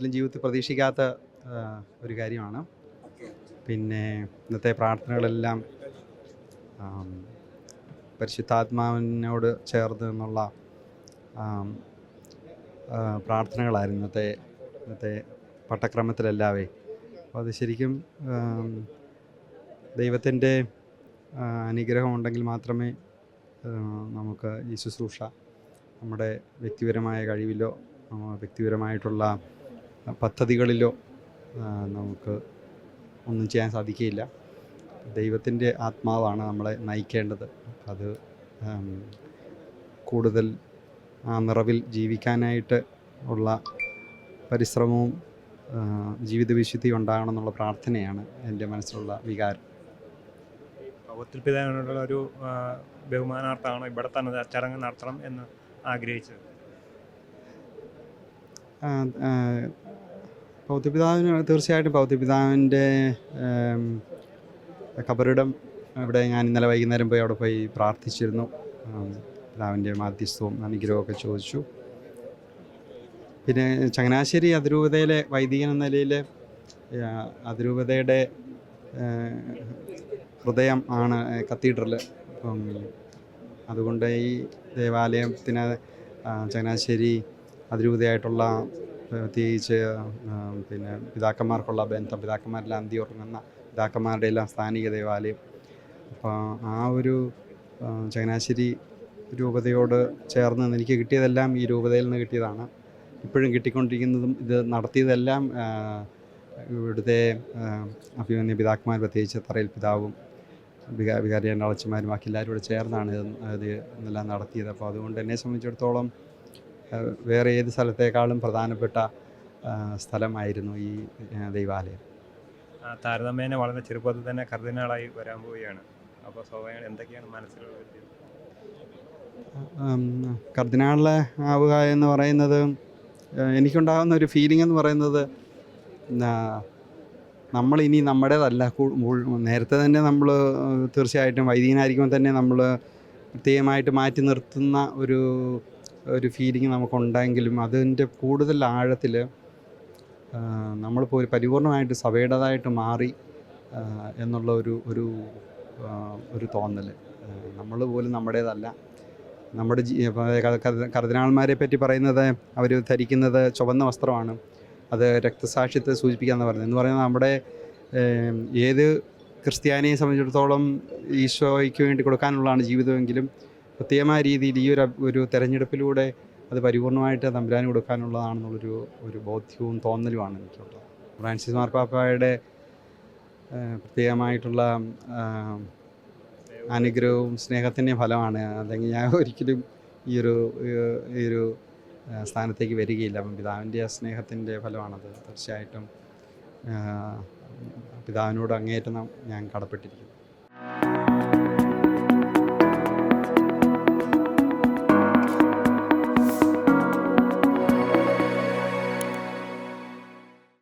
ഒരിക്കലും ജീവിതത്തിൽ പ്രതീക്ഷിക്കാത്ത ഒരു കാര്യമാണ്. പിന്നെ ഇന്നത്തെ പ്രാർത്ഥനകളെല്ലാം പരിശുദ്ധാത്മാവിനോട് ചേർന്ന് എന്നുള്ള പ്രാർത്ഥനകളായിരുന്നു ഇന്നത്തെ ഇന്നത്തെ പട്ടക്രമത്തിലെല്ലാവേ. അപ്പോൾ അത് ശരിക്കും ദൈവത്തിന്റെ അനുഗ്രഹം ഉണ്ടെങ്കിൽ മാത്രമേ നമുക്ക് ഈ ശുശ്രൂഷ നമ്മുടെ വ്യക്തിപരമായ കഴിവിലോ വ്യക്തിപരമായിട്ടുള്ള പദ്ധതികളിലോ നമുക്ക് ഒന്നും ചെയ്യാൻ സാധിക്കുകയില്ല. ദൈവത്തിന്റെ ആത്മാവാണ് നമ്മളെ നയിക്കേണ്ടത്. അത് കൂടുതൽ ആ നിറവിൽ ജീവിക്കാനായിട്ട് ഉള്ള പരിശ്രമവും ജീവിത വിശുദ്ധി ഉണ്ടാകണം എന്നുള്ള പ്രാർത്ഥനയാണ് എന്റെ മനസ്സിലുള്ള വികാരം. പൗത്തിൽ പിതാവിനോടുള്ള ഒരു ബഹുമാനാർത്ഥമാണോ ഇവിടെ തന്നെ ചടങ്ങ് നടത്തണം എന്ന് ആഗ്രഹിച്ചത്. പൗത്യപിതാവിന് തീർച്ചയായിട്ടും പൗത്യപിതാവിന്റെ കബറിടം ഇവിടെ ഞാൻ ഇന്നലെ വൈകുന്നേരം പോയി അവിടെ പോയി പ്രാർത്ഥിച്ചിരുന്നു. പിതാവിന്റെ മാധ്യസ്ഥവും അനുഗ്രഹമൊക്കെ ചോദിച്ചു. പിന്നെ ചങ്ങനാശ്ശേരി അതിരൂപതയിലെ വൈദികൻ എന്ന നിലയിൽ അതിരൂപതയുടെ ഹൃദയം ആണ് കത്തീഡ്രൽ അപ്പം അതുകൊണ്ട് ഈ ദേവാലയത്തിന് ചങ്ങനാശ്ശേരി അതിരൂപതയായിട്ടുള്ള പ്രത്യേകിച്ച് പിന്നെ പിതാക്കന്മാർക്കുള്ള ബന്ധം പിതാക്കന്മാരെല്ലാം അന്തി ഉറങ്ങുന്ന പിതാക്കന്മാരുടെ എല്ലാം സ്ഥാനിക ദേവാലയം. അപ്പോൾ ആ ഒരു ചങ്ങനാശ്ശേരി രൂപതയോട് ചേർന്ന് എനിക്ക് കിട്ടിയതെല്ലാം ഈ രൂപതയിൽ നിന്ന് കിട്ടിയതാണ്. ഇപ്പോഴും കിട്ടിക്കൊണ്ടിരിക്കുന്നതും ഇത് നടത്തിയതെല്ലാം ഇവിടുത്തെ അഭിമന്യ പിതാക്കന്മാർ പ്രത്യേകിച്ച് തറയിൽ പിതാവും വികാ അളച്ചന്മാരും ബാക്കി എല്ലാവരും കൂടെ ചേർന്നാണ് ഇത് ഇത് ഇതെല്ലാം നടത്തിയത്. അപ്പോൾ അതുകൊണ്ട് എന്നെ സംബന്ധിച്ചിടത്തോളം വേറെ ഏത് സ്ഥലത്തേക്കാളും പ്രധാനപ്പെട്ട സ്ഥലമായിരുന്നു ഈ ദൈവാലയം. താരതമ്യേന വളരെ ചെറുപ്പത്തിൽ തന്നെ കർദിനാളായി വരാൻ പോവുകയാണ്. അപ്പോൾ സ്വാഭാവികം എന്തൊക്കെയാണ് മനസ്സിലുള്ള കർദിനാളിലെ ആവുക എന്ന് പറയുന്നത് എനിക്കുണ്ടാകുന്ന ഒരു ഫീലിംഗ് എന്ന് പറയുന്നത് നമ്മൾ ഇനി നമ്മുടേതല്ല. നേരത്തെ തന്നെ നമ്മൾ തീർച്ചയായിട്ടും വൈദികനായിരിക്കുമ്പോൾ തന്നെ നമ്മൾ പ്രത്യേകമായിട്ട് മാറ്റി നിർത്തുന്ന ഒരു ഒരു ഫീലിംഗ് നമുക്കുണ്ടെങ്കിലും അതിന്റെ കൂടുതൽ ആഴത്തിൽ നമ്മളിപ്പോൾ ഒരു പരിപൂർണമായിട്ട് സഭയുടേതായിട്ട് മാറി എന്നുള്ള ഒരു ഒരു ഒരു തോന്നൽ നമ്മൾ പോലും നമ്മുടേതല്ല. നമ്മുടെ ജീ- കർദിനാൾമാരെ പറ്റി പറയുന്നത് അവർ ധരിക്കുന്നത് ചുവന്ന വസ്ത്രമാണ്. അത് രക്തസാക്ഷ്യത്തെ സൂചിപ്പിക്കാന്ന് പറയുന്നത്. എന്ന് പറയുന്നത് നമ്മുടെ ഏത് ക്രിസ്ത്യാനിയെ സംബന്ധിച്ചിടത്തോളം ഈശോയ്ക്ക് വേണ്ടി കൊടുക്കാനുള്ളതാണ് ജീവിതമെങ്കിലും പ്രത്യേകമായ രീതിയിൽ ഈ ഒരു ഒരു തെരഞ്ഞെടുപ്പിലൂടെ അത് പരിപൂർണമായിട്ട് തമ്പുരാന് കൊടുക്കാനുള്ളതാണെന്നുള്ളൊരു ഒരു ബോധ്യവും തോന്നലുമാണ് എനിക്കുള്ളത്. ഫ്രാൻസിസ് മാർപ്പാപ്പയുടെ പ്രത്യേകമായിട്ടുള്ള അനുഗ്രഹവും സ്നേഹത്തിന്റെയും ഫലമാണ്. അല്ലെങ്കിൽ ഞാൻ ഒരിക്കലും ഈ ഒരു ഈ ഒരു സ്ഥാനത്തേക്ക് വരികയില്ല. അപ്പം പിതാവിന്റെ സ്നേഹത്തിന്റെ ഫലമാണത്. തീർച്ചയായിട്ടും പിതാവിനോട് അങ്ങേയറ്റം ഞാൻ കടപ്പെട്ടിരിക്കുന്നു.